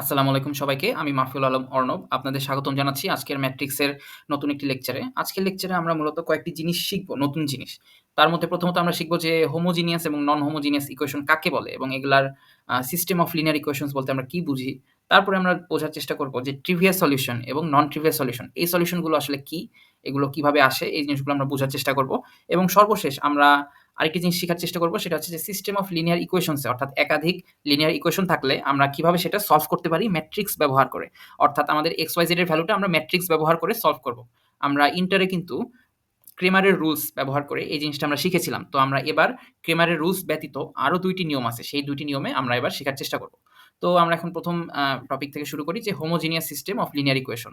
আসসালামু আলাইকুম সবাইকে। আমি মাহফুল আলম অর্ণব। আপনাদের স্বাগতম জানাচ্ছি আজকের ম্যাট্রিক্সের নতুন একটি লেকচারে। আজকের লেকচারে আমরা মূলত কয়েকটি জিনিস শিখব, নতুন জিনিস। তার মধ্যে প্রথমত আমরা শিখব যে হোমোজিনিয়াস এবং নন হোমোজিনিয়াস ইকুয়েশন কাকে বলে এবং এগুলার সিস্টেম অফ লিনিয়ার ইকুয়েশনস বলতে আমরা কি বুঝি? তারপরে আমরা বোঝার চেষ্টা করব যে ট্রিভিয়াল সলিউশন এবং নন ট্রিভিয়াল সলিউশন এই সলিউশনগুলো আসলে কি? এগুলো কীভাবে আসে? এই জিনিসগুলো আমরা বোঝার চেষ্টা করব এবং সর্বশেষ আমরা আরেকটি জিনিস শেখার চেষ্টা করব, সেটা হচ্ছে যে সিস্টেম অফ লিনিয়ার ইকুয়েশনস অর্থাৎ একাধিক লিনিয়ার ইকুয়েশন থাকলে আমরা কীভাবে সেটা সলভ করতে পারি ম্যাট্রিক্স ব্যবহার করে। অর্থাৎ আমাদের xy z এর ভ্যালুটা আমরা ম্যাট্রিক্স ব্যবহার করে সলভ করব। আমরা ইন্টারে কিন্তু ক্রেমারের রুলস ব্যবহার করে এই জিনিসটা আমরা শিখেছিলাম। তো আমরা এবার ক্রেমারের রুলস ব্যতীত আরও দুইটি নিয়ম আছে। সেই দুইটি নিয়মে আমরা এবার শেখার চেষ্টা করব। তো আমরা এখন ১ম আ টপিক থেকে শুরু করি যে homogeneous system of linear equation.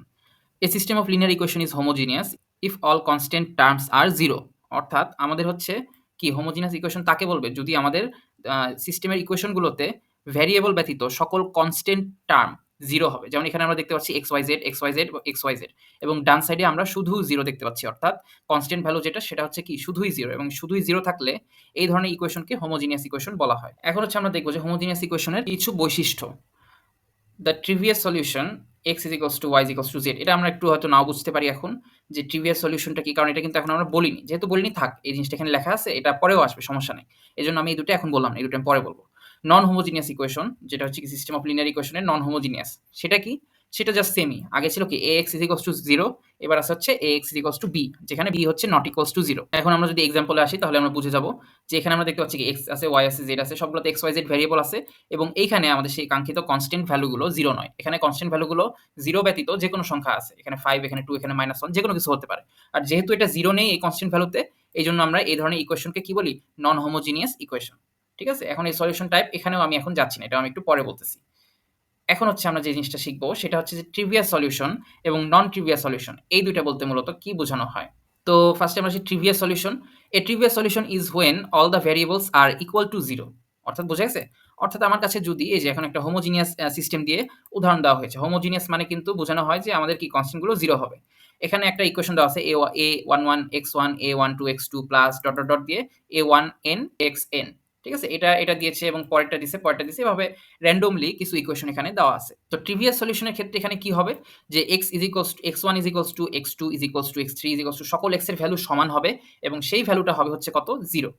A system of linear equation is homogeneous if all constant terms are 0 অর্থাৎ আমাদের হচ্ছে কি হোমোজিনিয়াস ইকুয়েশন তাকে বলবে যদি আমাদের সিস্টেমের ইকুয়েশনগুলোতে ভেরিয়েবল ব্যতীত সকল কনস্ট্যান্ট টার্ম জিরো হবে। যেমন এখানে আমরা দেখতে পাচ্ছি X Y Z X Y Z X Y Z এবং ডান সাইডে আমরা শুধু জিরো দেখতে পাচ্ছি। অর্থাৎ কনস্ট্যান্ট ভ্যালু যেটা, সেটা হচ্ছে কি শুধুই জিরো এবং শুধুই জিরো থাকলে এই ধরনের ইকুয়েশনকে হোমোজিনিয়াস ইকুয়েশন বলা হয়। এখন হচ্ছে আমরা দেখব যে হোমোজিনিয়াস ইকুয়েশনের কিছু বৈশিষ্ট্য। The trivial solution is equals to y is equals to z এটা আমরা একটু হয়তো নাও বুঝতে পারি এখন যে ট্রিভিয়াস সলিউশনটা কি, কারণ এটা কিন্তু এখন আমরা বলিনি। যেহেতু বলিনি, থাক, এই জিনিসটা এখানে লেখা আছে, এটা পরেও আসবে, সমস্যা নেই এই জন্য আমি এই দুটো এখন বললাম না। এই দুটো আমি পরে বলব নন হোমোজিনিয়াস ইকুয়েশন যেটা হচ্ছে কি সিস্টেম অফ লিনিয়ার ইকুয়েশনের নন হোমোজিনিয়াস সেটা কি? সেটা জাস্ট সেমই। আগে ছিল কি ax is equals to 0 এবার আছে হচ্ছে ax is equals to b যেখানে b হচ্ছে not equals to 0 এখন আমরা যদি এক্সাম্পল এ আসি তাহলে আমরা বুঝে যাব যে এখানে আমরা দেখতে পাচ্ছি কি x আছে, y আছে, z আছে সবগুলোতে x, y, z ভেরিয়েবল আছে এবং এইখানে আমাদের সেই কাঙ্ক্ষিত কনস্ট্যান্ট ভ্যালুগুলো 0 নয়। এখানে কনস্ট্যান্ট ভ্যালুগুলো জিরো ব্যতীত যেকোনো সংখ্যা আছে। এখানে ফাইভ এখানে টু এখানে মাইনাস ওয়ান যে কোনো কিছু হতে পারে। আর যেহেতু এটা জিরো নেই এই কনস্ট্যান্ট ভ্যালুতে এই জন্য আমরা এই ধরনের ইকুয়েশনকে কি বলি? Non homogeneous equation. ঠিক আছে? এখন এই সলিউশন টাইপ এখানেও আমি এখন যাচ্ছি না। এটা আমি একটু পরে বলতেছি। এখন হচ্ছে আমরা যে জিনিসটা শিখব সেটা হচ্ছে যে ট্রিভিয়াস সলিউশন এবং নন ট্রিভিয়াস সলিউশন এই দুইটা বলতে মূলত কি বোঝানো হয়? তো ফার্স্ট এ আমরা আসি trivial solution. A trivial solution is when all the variables are equal to 0 অর্থাৎ বোঝা গেছে? অর্থাৎ আমার কাছে যদি এই যে এখন একটা হোমোজিনিয়াস সিস্টেম দিয়ে উদাহরণ দেওয়া হয়েছে। হোমোজিনিয়াস মানে কিন্তু বোঝানো হয় যে আমাদের কি কনস্ট্যান্টগুলো 0 হবে। এখানে একটা ইকুয়েশন দেওয়া আছে A one one X one A one two X two plus dot, dot, dot দিয়ে a1n xn ঠিক আছে? এটা, এটা দিয়েছে এবং পরেরটা দিছে, পরেরটা দিছে এভাবে randomly কিছু ইকুয়েশন এখানে দেওয়া আছে। তো ট্রিভিয়াস সলিউশনের ক্ষেত্রে এখানে কি হবে? যে x is equals to x1 is equals to x2 is equals to x3 is equals to সকল এক্সের ভ্যালু সমান হবে এবং সেই ভ্যালুটা হবে হচ্ছে কত? জিরো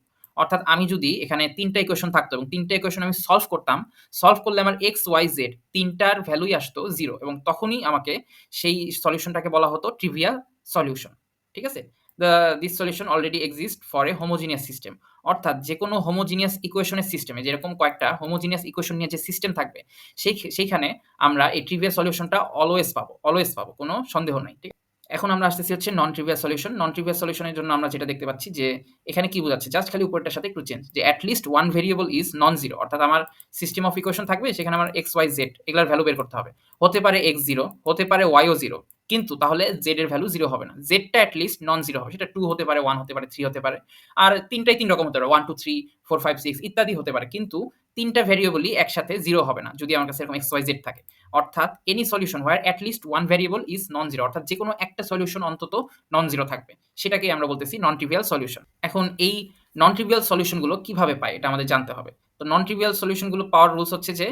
অর্থাৎ আমি যদি এখানে ৩ টা ইকুয়েশন থাকতো এবং ৩ টা ইকুয়েশন আমি সলভ করতাম, সলভ করলে আমার এক্স ওয়াই জেড তিনটার ভ্যালুই আসতো জিরো এবং তখনই আমাকে সেই সলিউশনটাকে বলা হতো ট্রিভিয়াল সলিউশন। ঠিক আছে? The this solution already exists for a homogeneous system অর্থাৎ যেকোনো হোমোজিনিয়াস ইকুয়েশনের সিস্টেমে যেরকম কয়েকটা হোমোজিনিয়াস ইকুয়েশন নিয়ে যে সিস্টেম থাকবে সেই সেইখানে আমরা এই ট্রিভিয়াল সলিউশনটা অলওয়েজ পাবো, অলওয়েজ পাবো। কোনো সন্দেহ নাই। ঠিক এখন আমরা আসতেছি হচ্ছে non trivial solution. Non trivial solution এর জন্য আমরা যেটা দেখতে পাচ্ছি যে এখানে কি বোঝাচ্ছে? জাস্ট খালি উপরেরটার সাথে একটু চেঞ্জ যে at least one variable is non zero অর্থাৎ আমার সিস্টেম অফ ইকুয়েশন থাকবে সেখানে আমার এক্স ওয়াই জেড এগুলার ভ্যালু বের করতে হবে। হতে পারে এক্স জিরো হতে পারে ওয়াইও 0 কিন্তু তাহলে জেড এর ভ্যালু জিরো হবে না। z টা এট লিস্ট নন জিরো হবে। সেটা টু হতে পারে, ওয়ান হতে পারে, থ্রি হতে পারে। আর তিনটাই তিন রকম হতে পারে। 1, 2, 3, 4, 5, 6 ইত্যাদি হতে পারে। কিন্তু ৩ টা ভেরিয়েবলই একসাথে জিরো হবে না। যদি আমার কাছে এরকম x, y, z থাকে। অর্থাৎ any solution where at least one one variable is non-zero অর্থাৎ যেকোনো একটা সলিউশন অন্তত নন জিরো থাকবে। সেটাকেই আমরা বলতেছি নন ট্রিভিয়াল সলিউশন। এখন এই নন ট্রিভিয়াল সলিউশনগুলো কীভাবে পাই? এটা আমাদের জানতে হবে। তো নন ট্রিভিয়াল সলিউশনগুলো পাওয়ার রুলস হচ্ছে যে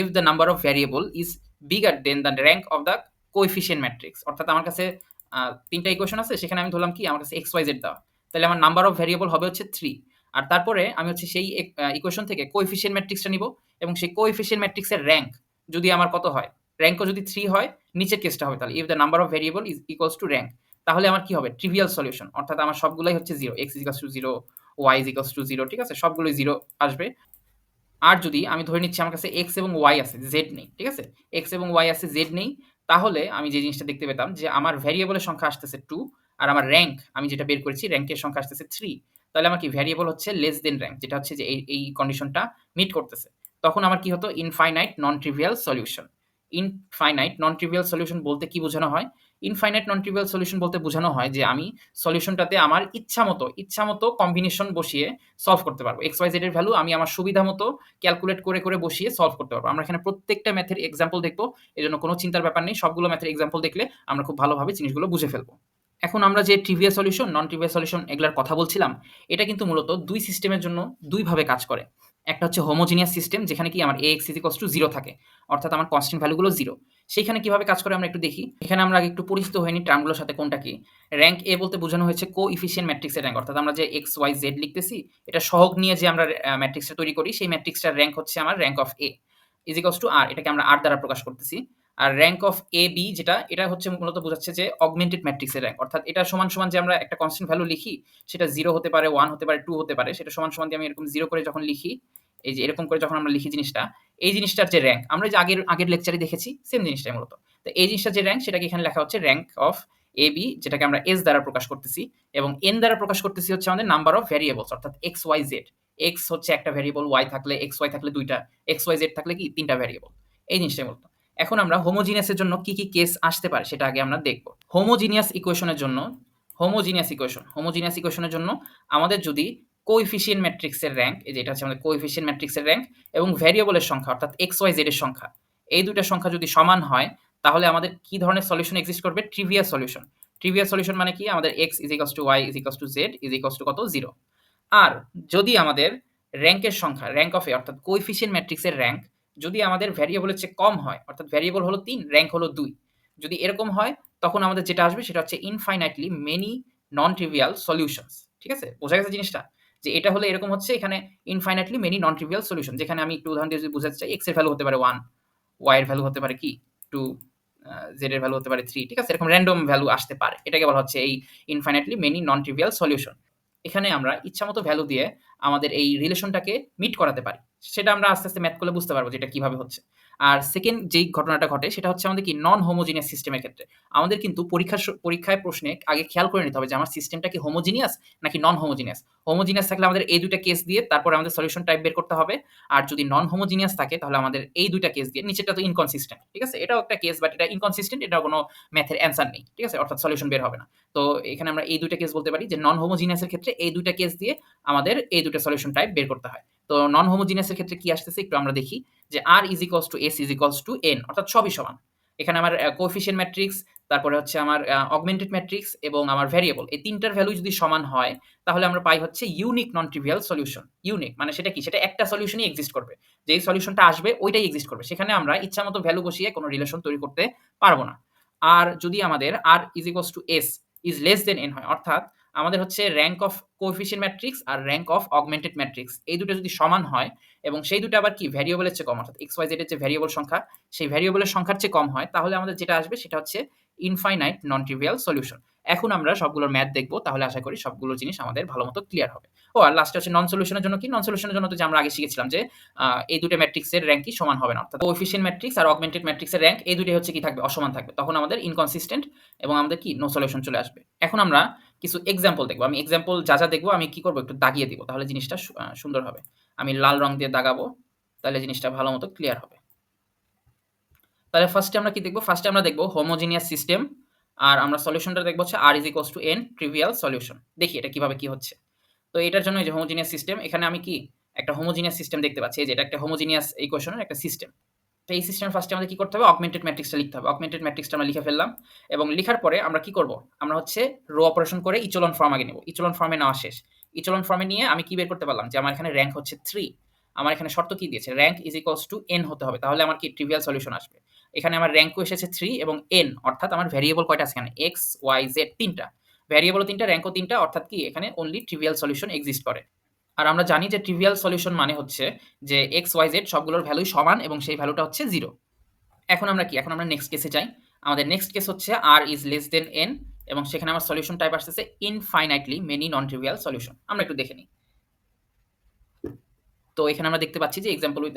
if the number of variable is bigger than the rank of the coefficient matrix অর্থাৎ আমার কাছে তিনটা ৩ ইকুয়েশন আছে সেখানে আমি ধরলাম কি আমার কাছে এক্স y, z দেওয়া। তাহলে আমার নাম্বার অফ ভেরিয়েবল হবে হচ্ছে থ্রি আর তারপরে আমি হচ্ছে সেই ইকুয়েশন থেকে কোএফিসিয়েন্ট ম্যাট্রিক্সটা নিব এবং সেই কোএফিসিয়েন্ট ম্যাট্রিক্সের র্যাঙ্ক যদি আমার কত হয়? র্যাঙ্কও যদি থ্রি হয় নিচের কেসটা হবে তাহলে if the number of variable is equals to rank তাহলে আমার কি হবে? ট্রিভিয়াল সলিউশন অর্থাৎ আমার সবগুলোই হচ্ছে 0 x is equals to 0 y is equals to 0 ঠিক আছে? সবগুলোই জিরো আসবে। আর যদি আমি ধরে নিচ্ছি আমার কাছে এক্স এবং ওয়াই আছে, জেড নেই। ঠিক আছে? এক্স এবং ওয়াই আছে, জেড নেই। তাহলে আমি যে জিনিসটা দেখতে পেতাম যে আমার ভ্যারিয়েবলের সংখ্যা আসতেছে টু আর আমার র্যাঙ্ক আমি যেটা বের করেছি র্যাঙ্কের সংখ্যা আসতেছে থ্রি তাহলে আমার কি ভ্যারিয়েবল হচ্ছে লেস দেন র্যাঙ্ক যেটা হচ্ছে যে এই, এই কন্ডিশনটা মিট করতেছে। তখন আমার কি হতো? Infinite non trivial solution. Infinite non trivial solution বলতে কি বোঝানো হয়? ইনফাইনাইট নন ট্রিভিয়াল সলিউশন বলতে বোঝানো হয় যে আমি সলিউশনটাতে আমার ইচ্ছা মতো ইচ্ছা মতো কম্বিনেশন বসিয়ে সলভ করতে পারব এক্স ওয়াই জেডের ভ্যালু আমি আমার সুবিধা মতো ক্যালকুলেট করে, করে বসিয়ে সলভ করতে পারব আমরা এখানে প্রত্যেকটা ম্যাথের এক্সাম্পল দেখব এজন্য কোনো চিন্তার ব্যাপার নেই। সবগুলো ম্যাথের এক্সাম্পল দেখলে আমরা খুব ভালোভাবে জিনিসগুলো বুঝে ফেলব। এখন আমরা যে trivial solution, non trivial solution এগুলার কথা বলছিলাম, এটা কিন্তু মূলত দুই সিস্টেমের জন্য ২ ভাবে কাজ করে। একটা হচ্ছে হোমোজিনিয়াস সিস্টেম যেখানে কি আমার ax is equals to 0 থাকে। অর্থাৎ আমার কনস্ট্যান্ট ভ্যালুগুলো জিরো সেইখানে কীভাবে কাজ করে আমরা একটু দেখি। এখানে আমরা আগে একটু পরিচিত হয়নি টার্মগুলোর সাথে কোনটা কি। র্যাঙ্ক এ বলতে বোঝানো হয়েছে কোএফিসিয়েন্ট ম্যাট্রিক্সের র্যাঙ্ক অর্থাৎ আমরা যে এক্স ওয়াই জেড লিখতেছি এটা সহগ নিয়ে যে আমরা ম্যাট্রিক্সটা তৈরি করি সেই ম্যাট্রিক্সটার র্যাঙ্ক হচ্ছে আমার rank of A is equals to r এটাকে আমরা আর দ্বারা প্রকাশ করতেছি। আর র্যাঙ্ক অফ এ বি যেটা এটা হচ্ছে মূলত বোঝাচ্ছে যে অগমেন্টেড ম্যাট্রিক্সের র্যাঙ্ক অর্থাৎ এটা সমান, সমান যে আমরা একটা কনস্ট্যান্ট ভ্যালু লিখি সেটা জিরো হতে পারে, ওয়ান হতে পারে, টু হতে পারে সেটা সমান, সমান দিয়ে আমি এরকম জিরো করে যখন লিখি এই যে এরকম করে যখন আমরা লিখি জিনিসটা, এই জিনিসটার যে র্যাঙ্ক আমরা যে আগের, আগের লেকচারে দেখেছি সেম জিনিসটাই মূলত। তো এই জিনিসটার যে র্যাঙ্ক সেটাকে এখানে লেখা হচ্ছে র্যাঙ্ক অফ এ বি যেটাকে আমরা এস দ্বারা প্রকাশ করতেছি এবং এন দ্বারা প্রকাশ করতেছি হচ্ছে আমাদের নাম্বার অফ ভ্যারিয়েবলস অর্থাৎ এক্স ওয়াই z। X হচ্ছে একটা ভ্যারিয়েবল, y থাকলে x, y থাকলে ২ টা, x, y, z থাকলে কি ৩ টা ভ্যারিয়েবল। এই জিনিসটাই মূলত। এখন আমরা হোমোজিনিয়াস এর জন্য কি, কি কেস আসতে পারে সেটা আগে আমরা দেখব। হোমোজিনিয়াস ইকুয়েশন এর জন্য হোমোজিনিয়াস ইকুয়েশন, হোমোজিনিয়াস ইকুয়েশনের জন্য আমাদের যদি কোএফিসিয়েন্ট ম্যাট্রিক্সের র‍্যাংক এই যে এটা হচ্ছে আমাদের কোএফিসিয়েন্ট ম্যাট্রিক্সের র‍্যাংক এবং ভ্যারিয়েবলের সংখ্যা অর্থাৎ এক্স ওয়াই জেড এর সংখ্যা। এই দুইটা সংখ্যা যদি সমান হয় তাহলে আমাদের কি ধরনের সলিউশন এক্সিস্ট করবে? Trivial solution. ট্রিভিয়াল সলিউশন মানে কি? আমাদের X is equals to y is equals to z is equals to কত? 0 আর যদি আমাদের র্যাঙ্কের সংখ্যা র্যাঙ্ক অফ A অর্থাৎ কোএফিসিয়েন্ট ম্যাট্রিক্সের র্যাঙ্ক যদি আমাদের ভ্যারিয়েবলের চেয়ে কম হয় অর্থাৎ ভ্যারিয়েবল হলো তিন র্যাঙ্ক হলো দুই যদি এরকম হয় তখন আমাদের যেটা আসবে সেটা হচ্ছে infinitely many non trivial solutions. ঠিক আছে? বোঝা গেছে জিনিসটা? যে এটা হলে এরকম হচ্ছে এখানে infinitely many non trivial solution যেখানে আমি একটু উদাহরণ দিয়ে বুঝাতে চাই এর ভ্যালু হতে পারে 1, y এর ভ্যালু হতে পারে কি 2, আ z এর ভ্যালু হতে পারে থ্রি ঠিক আছে? এরকম র‍্যান্ডম ভ্যালু আসতে পারে। এটাকে বলা হচ্ছে এই infinitely many non trivial solution. এখানে আমরা ইচ্ছামত ভ্যালু দিয়ে আমাদের এই রিলেশনটাকে মিট করাতে পারি। সেটা আমরা আস্তে, আস্তে ম্যাথ করলে বুঝতে পারব যে এটা কীভাবে হচ্ছে। আর সেকেন্ড যেই ঘটনাটা ঘটে, সেটা হচ্ছে আমাদের কি নন হোমোজিনিয়াস সিস্টেমের ক্ষেত্রে। আমাদের কিন্তু পরীক্ষার পরীক্ষায় প্রশ্নে আগে খেয়াল করে নিতে হবে যে আমার সিস্টেমটা কি হোমোজিনিয়াস নাকি নন হোমোজিনিয়াস। হোমোজিনিয়াস থাকলে আমাদের এই ২ টা কেস দিয়ে তারপরে আমাদের সলিউশন টাইপ বের করতে হবে। আর যদি নন হোমোজিনিয়াস থাকে, তাহলে আমাদের এই ২ টা কেস দিয়ে, নিচেরটা তো ইনকনসিস্টেন্ট। ঠিক আছে? এটাও একটা কেস বাট এটা ইনকনসিস্টেন্ট এটা কোনো ম্যাথের অ্যান্সার নেই। ঠিক আছে? অর্থাৎ সলিউশন বের হবে না। তো এখানে আমরা এই ২ টা কেস বলতে পারি যে নন হোমোজিনিয়াস এর ক্ষেত্রে এই ২ টা কেস দিয়ে আমাদের এই ২ টা সলিউশন টাইপ বের করতে হয়। তো নন হোমোজিনিয়াস এর ক্ষেত্রে কি আসতেছে একটু আমরা দেখি, যে r is equals to s is equals to n, অর্থাৎ সবই সমান। এখানে আমার আ কোএফিসিয়েন্ট ম্যাট্রিক্স তারপরে হচ্ছে আমার অগমেন্টেড ম্যাট্রিক্স এবং আমার ভ্যারিয়েবল এই ৩ টার ভ্যালু যদি সমান হয়, তাহলে আমরা পাই হচ্ছে unique non trivial solution. Unique মানে সেটা কি? সেটা একটা সলিউশনই এক্সিস্ট করবে। যেই সলিউশনটা আসবে, ওইটাই এক্সিস্ট করবে। সেখানে আমরা ইচ্ছামত ভ্যালু বসিয়ে কোনো রিলেশন তৈরি করতে পারব না। আর যদি আমাদের আর is equals to s is less than n হয়, অর্থাৎ আমাদের হচ্ছে র্যাঙ্ক অফ কোএফিসিয়েন্ট ম্যাট্রিক্স আর র্যাঙ্ক অফ অগমেন্টেড ম্যাট্রিক্স এই দুটো যদি সমান হয় এবং সেই দুটো আবার কি ভ্যারিয়েবলের চেয়ে কম, অর্থাৎ এক্স ওয়াই এর যে ভ্যারিয়েবল সংখ্যা, সেই ভ্যারিয়েবলের সংখ্যার চেয়ে কম হয়, তাহলে আমাদের যেটা আসবে সেটা হচ্ছে ইনফাইনাইট নন ট্রিভিয়াল সলিউশন। এখন আমরা সবগুলোর ম্যাথ দেখব, তাহলে আশা করি সবগুলো জিনিস আমাদের ভালো মতো ক্লিয়ার হবে। ও, আর লাস্টে হচ্ছে নন সলিউশনের জন্য কি? নন সলিউশন এর জন্য তো যে আমরা আগে শিখেছিলাম যে এই ২ টা ম্যাট্রিক্সের র‍্যাংকই সমান হবে না। অর্থাৎ কোএফিসিয়েন্ট ম্যাট্রিক্স আর অগমেন্টেড ম্যাট্রিক্সের র্যাঙ্ক এই ২ টাই হচ্ছে কি থাকবে? অসমান থাকবে। তখন আমাদের ইনকনসিস্টেন্ট এবং আমাদের কি? নো সলিউশন চলে আসবে। এখন আমরা কিছু এক্সাম্পল দেখব আমি এক্সাম্পল যা, যা দেখব আমি কি করব একটু দাগিয়ে দিব। তাহলে জিনিসটা সুন্দর হবে। আমি লাল রং দিয়ে দাগাবো। তাহলে জিনিসটা ভালোমতো ক্লিয়ার হবে। তাহলে ফার্স্টে আমরা কি দেখব ফার্স্টে আমরা দেখব হোমোজিনিয়াস সিস্টেম আর আমরা সলিউশনটা দেখব হচ্ছে r is equals to n trivial solution. দেখি এটা কীভাবে কি হচ্ছে। তো এটার জন্য এই যে হোমোজিনিয়াস সিস্টেম এখানে আমি কি একটা হোমোজিনিয়াস সিস্টেম দেখতে পাচ্ছি। এই যে এটা একটা হোমোজিনিয়াস ইকুয়েশনের একটা সিস্টেম। তো এই সিস্টেমের ফার্স্টে আমাদের কি করতে হবে? অগমেন্টেড ম্যাট্রিক্সটা লিখতে হবে। অগমেন্টেড ম্যাট্রিক্সটা আমরা লিখে ফেললাম এবং লিখার পরে আমরা কি করব? আমরা হচ্ছে রো অপারেশন করে ইচেলন ফর্ম আগে নেব। ইচলন ফর্মে নেওয়া শেষ। ইচেলন ফর্মে নিয়ে আমি কি বের করতে পারলাম? যে আমার এখানে র্যাঙ্ক হচ্ছে থ্রি আমার এখানে শর্ত কি দিয়েছে? Rank is equals to N হতে হবে। তাহলে আমার কি ট্রিভিয়াল সলিউশন আসবে। এখানে আমার র্যাঙ্কও এসেছে থ্রি এবং এন অর্থাৎ আমার ভ্যারিয়েবল কয়টা আছে এখানে? x, y, z ৩ টা। ভ্যারিয়েবলও ৩ টা, র‍্যাংকও ৩ টা অর্থাৎ কি এখানে অনলি ট্রিভিয়াল সলিউশন এক্সিস্ট করে। আর আমরা জানি যে ট্রিভিয়াল সলিউশন মানে হচ্ছে যে x, y, z সবগুলোর ভ্যালুই সমান এবং সেই ভ্যালুটা হচ্ছে জিরো এখন আমরা কি? এখন আমরা নেক্সট কেসে যাই। আমাদের নেক্সট কেস হচ্ছে R is less than n এবং সেখানে আমার সলিউশন টাইপ আসতেছে infinitely many non trivial solution. আমরা একটু দেখে নিই। তো এখানে আমরা দেখতে পাচ্ছি যে example with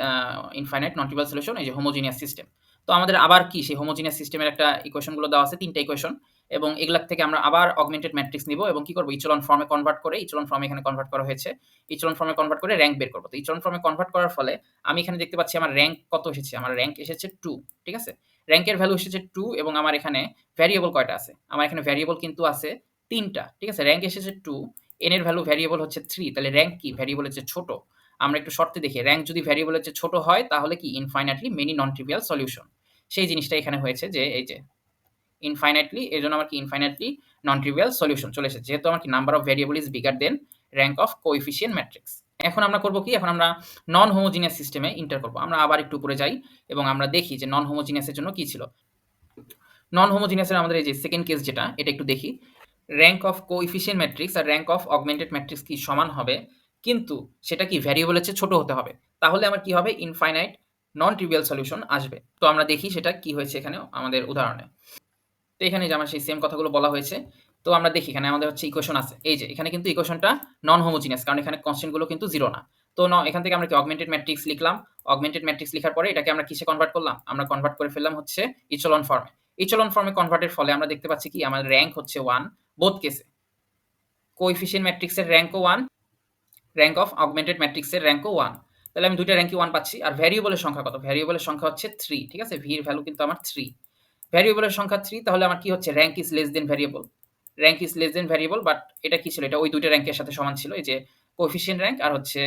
infinite non trivial solution এই যে হোমোজিনিয়াস সিস্টেম। তো আমাদের আবার কি সেই হোমোজিনিয়াস সিস্টেমের একটা ইকুয়েশনগুলো দেওয়া আছে ৩ টা ইকুয়েশন এবং এগুলা থেকে আমরা আবার অগমেন্টেড ম্যাট্রিক্স নিব এবং কি করব ইচেলন ফর্মে কনভার্ট করে ইচেলন ফর্মে এখানে কনভার্ট করা হয়েছে। ইচেলন ফর্মে কনভার্ট করে র্যাঙ্ক বের করব তো ইচেলন ফর্মে কনভার্ট করার ফলে আমি এখানে দেখতে পাচ্ছি আমার র্যাঙ্ক কত এসেছে? আমার র‍্যাংক এসেছে 2 ঠিক আছে? র‍্যাংকের ভ্যালু এসেছে টু এবং আমার এখানে ভ্যারিয়েবল কয়টা আছে? আমার এখানে ভ্যারিয়েবল কিন্তু আছে তিনটা, ঠিক আছে? র্যাঙ্ক এসেছে 2 n এর ভ্যালু ভ্যারিয়েবল হচ্ছে থ্রি তাহলে র্যাঙ্ক কি? ভ্যারিয়েবলের হচ্ছে ছোট। আমরা একটু শর্তে দেখি র্যাঙ্ক যদি ভ্যারিয়েবলের চেয়ে ছোট হয়, তাহলে কি? Infinitely many non trivial solution. সেই জিনিসটা এখানে হয়েছে যে, এই যে ইনফাইনাইটলি এর জন্য আমার কি ইনফাইনাইটলি নন ট্রিভিয়াল সলিউশন চলে এসেছে। যেহেতু আমার কি number of variable is bigger than rank of coefficient matrix. এখন আমরা করব কি? এখন আমরা নন হোমোজিনিয়াস সিস্টেমে ইন্টার করব। আমরা আবার একটু উপরে যাই এবং আমরা দেখি যে নন হোমোজিনিয়াসের জন্য কি ছিল। নন হোমোজিনিয়াস এর আমাদের এই যে সেকেন্ড কেস যেটা, এটা একটু দেখি। র্যাঙ্ক অফ কোএফিসিয়েন্ট ম্যাট্রিক্স আর র্যাঙ্ক অফ অগমেন্টেড ম্যাট্রিক্স কি সমান হবে? কিন্তু সেটা কি ভ্যারিয়েবল এর চেয়ে ছোট হতে হবে। তাহলে আমার কি হবে? ইনফাইনাইট নন ট্রিভিয়াল সলিউশন আসবে। তো আমরা দেখি সেটা কি হয়েছে এখানে আমাদের উদাহরণে। তো এখানে যে আমার সেই সেম কথাগুলো বলা হয়েছে। তো আমরা দেখি এখানে আমাদের হচ্ছে ইকুয়েশন আছে। এই যে এখানে কিন্তু ইকুয়েশনটা নন হোমোজিনিয়াস কারণ এখানে কনস্ট্যান্টগুলো কিন্তু জিরো না। তো ন এখান থেকে আমরা কি অগমেন্টেড ম্যাট্রিক্স লিখলাম। অগমেন্টেড ম্যাট্রিক্স লিখার পরে এটাকে আমরা কিসে কনভার্ট করলাম? আমরা কনভার্ট করে ফেললাম হচ্ছে ইচেলন ফর্মে। ইচেলন ফর্মে কনভার্টের ফলে আমরা দেখতে পাচ্ছি কি আমার র্যাঙ্ক হচ্ছে ওয়ান বোথ কেসে। কোএফিসিয়েন্ট ম্যাট্রিক্সের র‍্যাংকও 1, র‍্যাংক অফ অগমেন্টেড ম্যাট্রিক্সের র‍্যাংকও 1। তাহলে আমি ২ টা র‍্যাংকই 1 পাচ্ছি। আর ভ্যারিয়েবলের সংখ্যা কত? ভ্যারিয়েবলের সংখ্যা হচ্ছে থ্রি ঠিক আছে? ভি এর ভ্যালু কিন্তু আমার 3 ভ্যারিয়েবলের সংখ্যা থ্রি তাহলে আমার কি হচ্ছে? Rank is less than variable. Rank is less than variable but এটা কি ছিল? এটা ওই ২ টা র‍্যাংকের সাথে সমান ছিল। এই যে কোএফিসিয়েন্ট র‍্যাংক আর হচ্ছে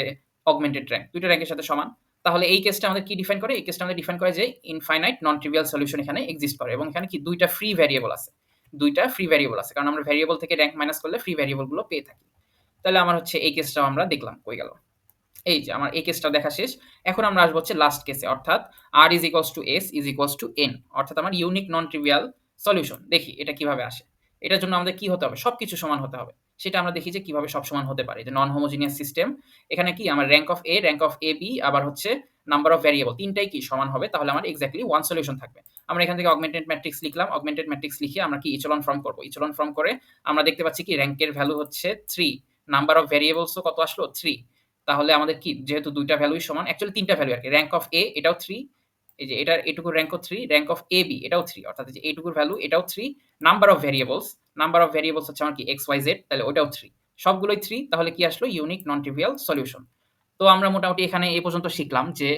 অগমেন্টেড র‍্যাংক। ২ টা র‍্যাংকের সাথে সমান। তাহলে এই কেসটা আমাদের কি ডিফাইন করে? এই কেসটা আমাদের ডিফাইন করে যে ইনফাইনাইট নন ট্রিভিয়াল সলিউশন এখানে এক্সিস্ট করে, এবং এখানে কি দুইটা ফ্রি ভ্যারিয়েবল আছে। দুইটা ফ্রি ভ্যারিয়েবল আছে। কারণ আমরা ভ্যারিয়েবল থেকে র্যাঙ্ক মাইনাস করলে ফ্রি ভ্যারিয়েবলগুলো পেয়ে থাকি। তাহলে আমার হচ্ছে এই কেসটাও আমরা দেখলাম। কই গেল? এই যে আমার এই কেসটা দেখা শেষ। এখন আমরা আসব হচ্ছে লাস্ট কেসে অর্থাৎ R is equals to S is equals to N অর্থাৎ আমার ইউনিক নন ট্রিভিয়াল সলিউশন। দেখি এটা কীভাবে আসে। এটার জন্য আমাদের কি হতে হবে? সব কিছু সমান হতে হবে। সেটা আমরা দেখি যে কীভাবে সব সমান হতে পারে। যে নন হোমোজিনিয়াস সিস্টেম। এখানে কি আমার rank of A rank of A B আবার হচ্ছে নাম্বার অফ ভ্যারিয়েবল তিনটাই কি সমান হবে। তাহলে আমার এক্স্যাক্টলি ওয়ান সলিউশন থাকবে। আমরা এখান থেকে অগমেন্টেড ম্যাট্রিক্স লিখলাম। অগমেন্টেড ম্যাট্রিক্স লিখে আমরা কি ইচেলন ফর্ম করব। ইচেলন ফর্ম করে আমরা দেখতে পাচ্ছি কি র্যাঙ্কের ভ্যালু হচ্ছে থ্রি নাম্বার অফ ভ্যারিয়েবলস ও কত আসলো? 3 তাহলে আমাদের কি যেহেতু দুইটা ভ্যালুই সমান অ্যাকচুয়ালি ৩ টা ভ্যালু আরকি। র্যাঙ্ক অফ এ এটাও থ্রি এই যে এটার এটুকুর র‍্যাংকও 3, র্যাঙ্ক অফ এ বি এটাও থ্রি অর্থাৎ যে এইটুকুর ভ্যালু এটাও three number of variables, number of variables হচ্ছে আমার কি এক্স ওয়াই জেড তাহলে ওইটাও থ্রি সবগুলোই থ্রি তাহলে কি আসলো? Unique non trivial solution. তো আমরা মোটামুটি এখানে এ পর্যন্ত শিখলাম যে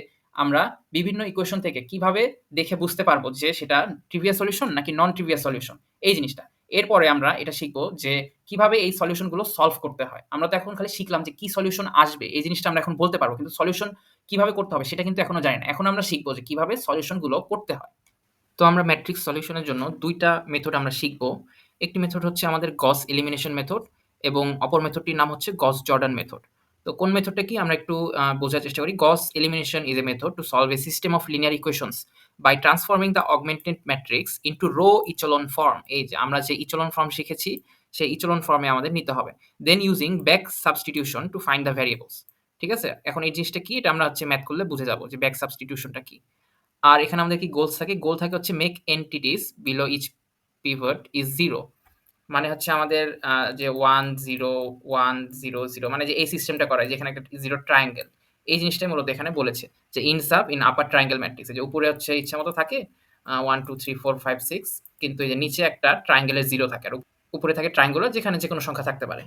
আমরা বিভিন্ন ইকুয়েশন থেকে কীভাবে দেখে বুঝতে পারব যে সেটা ট্রিভিয়াল সলিউশন নাকি নন ট্রিভিয়াল সলিউশন এই জিনিসটা। এরপরে আমরা এটা শিখব যে কীভাবে এই সলিউশনগুলো সলভ করতে হয়। আমরা তো এখন খালি শিখলাম যে কি সলিউশন আসবে, এই জিনিসটা আমরা এখন বলতে পারব। কিন্তু সলিউশন কীভাবে করতে হবে সেটা কিন্তু এখনও জানি না। এখন আমরা শিখব যে কীভাবে সলিউশনগুলো করতে হয়। তো আমরা ম্যাট্রিক্স সলিউশনের জন্য দুইটা মেথড আমরা শিখব একটি মেথড হচ্ছে আমাদের গস এলিমিনেশন মেথড এবং অপর মেথডটির নাম হচ্ছে গস জর্ডান মেথড। তো কোন মেথডটা কি আমরা একটু বোঝার চেষ্টা করি। Gauss elimination is a method to solve a system of linear equations by transforming the augmented matrix into row echelon form. এই যে আমরা যে ইচেলন ফর্ম শিখেছি, সেই ইচেলন ফর্মে আমাদের নিতে হবে। Then using back substitution to find the variables. ঠিক আছে? এখন এই জিনিসটা কি? এটা আমরা হচ্ছে ম্যাথ করলে বুঝে যাব যে ব্যাক সাবস্টিটিউশনটা কি। আর এখানে আমাদের কি গোলস থাকে? গোল থাকে হচ্ছে make entities below each pivot is 0 মানে হচ্ছে আমাদের যে 1 0 1 0 0 মানে যে এই সিস্টেমটা করা যেখানে একটা জিরো ট্রায়াঙ্গেল। এই জিনিসটাই মূলত এখানে বলেছে যে in sub in upper triangle matrix যে উপরে হচ্ছে ইচ্ছা মতো থাকে one two three four five six কিন্তু এই যে নিচে একটা ট্রায়াঙ্গেলের জিরো থাকে, আর উপরে থাকে ট্রায়াঙ্গুলার যেখানে যে কোনো সংখ্যা থাকতে পারে।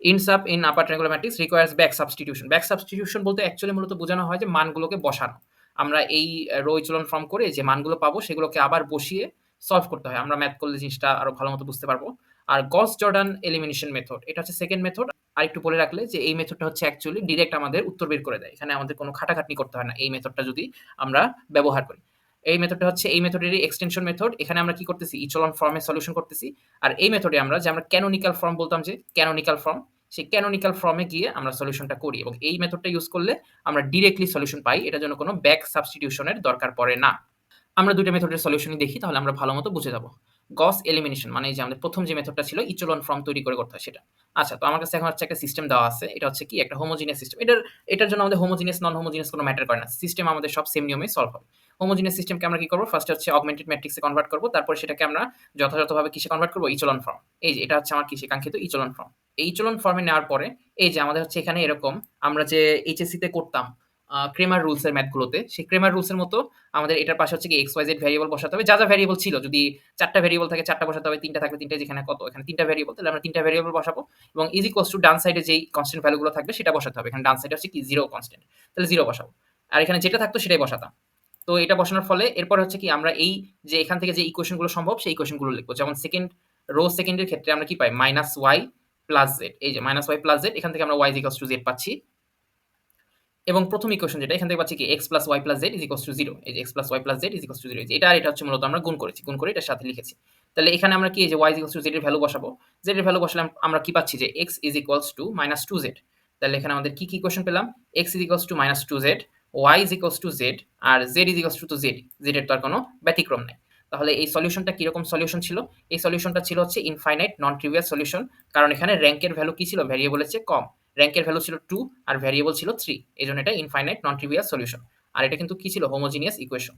In sub in upper triangular matrix requires back substitution. Back substitution বলতে অ্যাকচুয়ালি মূলত বোঝানো হয় যে মানগুলোকে বসানো। আমরা এই রো ইচেলন ফর্ম করে যে মানগুলো পাবো, সেগুলোকে আবার বসিয়ে সলভ করতে হয়। আমরা ম্যাথ করলে জিনিসটা আরও ভালো মতো বুঝতে পারব। আর গস জর্ডান এলিমিনেশন মেথড, এটা হচ্ছে সেকেন্ড মেথড। আর একটু বলে রাখলে যে এই মেথডটা হচ্ছে অ্যাকচুয়ালি ডিরেক্ট আমাদের উত্তর বের করে দেয়। এখানে আমাদের কোনো খাটাখাটনি করতে হয় না এই মেথডটা যদি আমরা ব্যবহার করি। এই মেথডটা হচ্ছে, এই মেথডেরই এক্সটেনশন মেথড। এখানে আমরা কি করতেছি? ইচেলন ফর্মে সলিউশন করতেছি। আর এই মেথডে আমরা যে আমরা ক্যানোনিকাল ফর্ম বলতাম যে ক্যানোনিকাল ফর্ম সেই ক্যানোনিকাল ফর্মে গিয়ে আমরা সলিউশনটা করি এবং এই মেথডটা ইউজ করলে আমরা ডিরেক্টলি সলিউশন পাই। এটার জন্য কোনো ব্যাক সাবস্টিটিউশন এর দরকার পড়ে না। আমরা ২ টা মেথডের সলিউশনই দেখি, তাহলে আমরা ভালো মতো বুঝে যাব। গস এলিমিনেশন মানে যে আমাদের প্রথম যে মেথডটা ছিল ইচেলন ফর্ম তৈরি করে করতে হয় সেটা। আচ্ছা তো আমার কাছে এখন হচ্ছে একটা সিস্টেম দেওয়া আছে। এটা হচ্ছে কি একটা হোমোজিনিয়াস সিস্টেম। এটার এটার জন্য আমাদের হোমোজিনিয়াস নন হোমোজিনিয়াস কোনো ম্যাটার করে না। সিস্টেম আমাদের সব সেম নিয়মেই সলভ হবে। হোমোজিনিয়াস সিস্টেমকে আমরা কি করব ফার্স্ট হচ্ছে অগমেন্টেড ম্যাট্রিক্সে কনভার্ট করব তারপরে সেটাকে আমরা যথাযথভাবে কিসে কনভার্ট করব? Echelon form. এই যে, এটা হচ্ছে আমার কিসে কাঙ্ক্ষিত ইচেলন ফর্ম। এই ইচেলন ফর্মে নেওয়ার পরে, এই যে আমাদের হচ্ছে এখানে এরকম, আমরা যে এইচএসসি তে করতাম ক্রেমার রুলস এর ম্যাথগুলোতে সেই ক্রেমার রুলস এর মতো আমাদের এটার পাশে হচ্ছে কি এক্স, ওয়াই, জেড ভ্যারিয়েবল বসাতে হবে। যা, যা ভ্যারিয়েবল ছিল যদি ৪ টা ভ্যারিয়েবল থাকে চারটা বসাতে হবে, ৩ টা থাকলে ৩ টা যেখানে কত এখানে ৩ টা ভ্যারিয়েবল তাহলে আমরা ৩ টা ভ্যারিয়েবল বসাবো এবং ইজ ইকুয়ালস টু ডান সাইডে যেই কনস্ট্যান্ট ভ্যালু গুলো থাকবে সেটা বসাতে হবে। এখানে ডান সাইডে হচ্ছে কি জিরো কনস্ট্যান্ট। তাহলে জিরো বসাবো। আর এখানে যেটা থাকতো সেটাই বসাতাম। তো এটা বসানোর ফলে এরপর হচ্ছে কি আমরা এই যে এখান থেকে যে ইকুয়েশনগুলো সম্ভব সেই ইকুয়েশনগুলো লিখব। যেমন সেকেন্ড রো সেকেন্ডের ক্ষেত্রে আমরা কি পাই? মাইনাস ওয়াই প্লাস জেড এই যে মাইনাস ওয়াই প্লাস জেড এখান থেকে আমরা ওয়াই equals to z পাচ্ছি। এবং প্রথম ইকুয়েশন যেটা এখান থেকে পাচ্ছি কি x plus y plus is equals to 0 এই যে x plus y plus is equals to 0 এটা আর এটা হচ্ছে মূলত আমরা গুণ করেছি। গুণ করে এটার সাথে লিখেছি। তাহলে এখানে আমরা কি যে ওয়াই equals to z এর ভ্যালু বসাবো। z এর ভ্যালু বসালে আমরা কি পাচ্ছি যে x is equals to -2z তাহলে এখানে আমাদের কি, কি ইকুয়েশন পেলাম? x is equals to minus 2z, y is equals to z R z is equals to z, z এর তো আর কোনো ব্যতিক্রম নাই। তাহলে এই সলিউশনটা কীরকম সলিউশন ছিল? এই সলিউশনটা ছিল হচ্ছে ইনফাইনাইট নন ট্রিভিয়াল সলিউশন কারণ এখানে র্যাঙ্কের ভ্যালু কি ছিল? ভ্যারিয়েবলের চেয়ে কম। র‍্যাংকের ভ্যালু ছিল টু আর ভ্যারিয়েবল ছিল থ্রি এই জন্য এটা ইনফাইনাইট নন ট্রিভিয়াল সলিউশন। আর এটা কিন্তু কি ছিল? Homogeneous equation.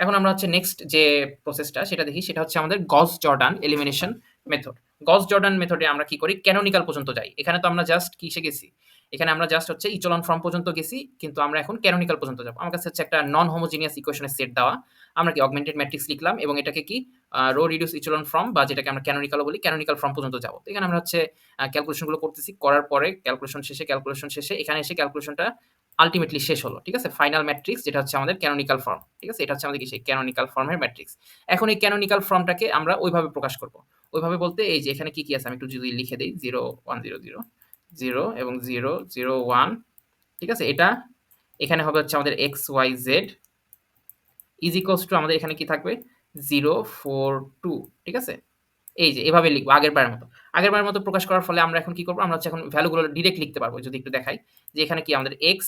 এখন আমরা হচ্ছে নেক্সট যে প্রসেসটা সেটা দেখি সেটা হচ্ছে আমাদের Gauss Jordan elimination method. Gauss Jordan মেথডে আমরা কি করি? ক্যানোনিকাল পর্যন্ত যাই। এখানে তো আমরা জাস্ট কিসে গেছি? এখানে আমরা জাস্ট হচ্ছে ইচোলন ফর্ম পর্যন্ত গেছি, কিন্তু আমরা এখন ক্যানোনিকাল পর্যন্ত যাব আমার কাছে হচ্ছে একটা নন হোমোজিনিয়াস ইকুয়েশনের সেট দেওয়া। আমরা কি অগমেন্টেড ম্যাট্রিক্স লিখলাম এবং এটাকে কি রো রিডিউস ইচোলন ফর্ম বা যেটাকে আমরা ক্যানোনিকালও বলি ক্যানোনিকাল ফর্ম পর্যন্ত যাব। এখানে আমরা হচ্ছে ক্যালকুলেশনগুলো করতেছি। করার পরে ক্যালকুলেশন শেষে ক্যালকুলেশন শেষে এখানে এসে ক্যালকুলেশনটা আল্টিমেটলি শেষ হলো। ঠিক আছে? ফাইনাল ম্যাট্রিক্স যেটা হচ্ছে আমাদের ক্যানোনিকাল ফর্ম। ঠিক আছে? এটা হচ্ছে আমাদের কি সেই ক্যানোনিকাল ফর্মের ম্যাট্রিক্স। এখন এই ক্যানোনিকাল ফর্মটাকে আমরা ওইভাবে প্রকাশ করব। ওইভাবে বলতে এই যে এখানে কি, কি আছে আমি একটু যদি লিখে দেই 0 1 0 0 0 এবং 0 0 1 ঠিক আছে? এটা এখানে হবে হচ্ছে আমাদের x y z is equals to আমাদের এখানে কি থাকবে 0 4 2 ঠিক আছে? এই যে এভাবে লিখব আগেরবারের মতো। আগেরবারের মতো প্রকাশ করার ফলে আমরা এখন কি করব? আমরা হচ্ছে এখন ভ্যালুগুলো ডিরেক্ট লিখতে পারব। যদি একটু দেখাই যে এখানে কি আমাদের x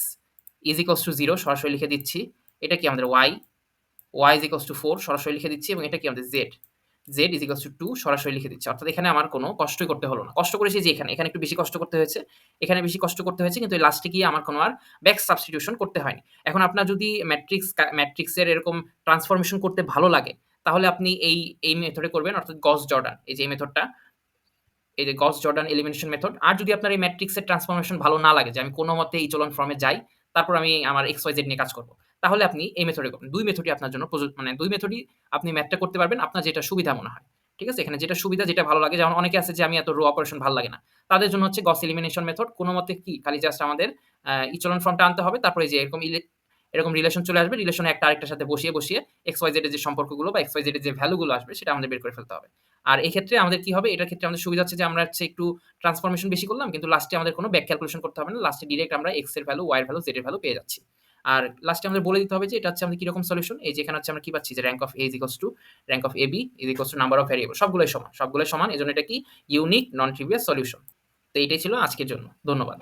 ইজ ইকুয়ালস টু 0 সরাসরি লিখে দিচ্ছি। এটা কি আমাদের y, y is equals to 4 সরাসরি লিখে দিচ্ছি এবং এটা কি আমাদের z, z is equals to 2 সরাসরি লিখে দিচ্ছি। অর্থাৎ এখানে আমার কোনো কষ্টই করতে হলো না। কষ্ট করেছি যে এখানে, এখানে একটু বেশি কষ্ট করতে হয়েছে। এখানে বেশি কষ্ট করতে হয়েছে কিন্তু লাস্টে গিয়ে আমার কোনো আর ব্যাক সাবস্টিটিউশন করতে হয়নি। এখন আপনার যদি ম্যাট্রিক্স ম্যাট্রিক্সের এরকম ট্রান্সফরমেশন করতে ভালো লাগে তাহলে আপনি এই, এই মেথডে করবেন অর্থাৎ গস জর্ডান। এই যে মেথডটা এই যে গস জর্ডান এলিমিনেশন মেথড। আর যদি আপনার এই ম্যাট্রিক্সের ট্রান্সফরমেশন ভালো না লাগে যে আমি কোনো মতে এই চলন ফর্মে যাই, তারপর আমি আমার এক্স y, z নিয়ে কাজ করব। তাহলে আপনি এই মেথডে করবেন। দুই মেথডই আপনার জন্য প্রযোজ্য মানে দুই মেথডই আপনি ম্যাথটা করতে পারবেন আপনার যেটা সুবিধা মনে হয়। ঠিক আছে? এখানে যেটা সুবিধা যেটা ভালো লাগে যেমন অনেকে আছে যে আমি এত রো অপারেশন ভালো লাগে না। তাদের জন্য হচ্ছে গস এলিমিনেশন মেথড কোনো মতে কি খালি জাস্ট আমাদের ইচোলন ফর্মটা আনতে হবে। তারপরে যে এরকম এরকম রিলেশন চলে আসবে। রিলেশনে একটা আরেকটার সাথে বসিয়ে, বসিয়ে y, z এর যে সম্পর্কগুলো বা y, z এর যে ভ্যালুগুলো আসবে সেটা আমাদের বের করে ফেলতে হবে। আর এই ক্ষেত্রে আমাদের কি হবে? এটার ক্ষেত্রে আমাদের সুবিধা হচ্ছে যে আমরা হচ্ছে একটু ট্রান্সফরমেশন বেশি করলাম কিন্তু লাস্টে আমাদের কোনো ব্যাক ক্যালকুলেশন করতে হবে না। লাস্টে ডিরেক্ট আমরা এক্সের ভ্যালু, y এর ভ্যালু, z এর ভ্যালু পেয়ে যাচ্ছি। আর লাস্টে আমাদের বলে দিতে হবে যে এটা হচ্ছে আমাদের কীরকম সলিউশন। এই যে এখানে হচ্ছে আমরা কি পাচ্ছি যে rank of A is equals to rank of ab is equals to number of variable সবগুলোই সমান। সবগুলোই সমান। এজন্য এটা কি ইউনিক নন ট্রিভিয়াল সলিউশন। তো এটাই ছিল আজকের জন্য। ধন্যবাদ।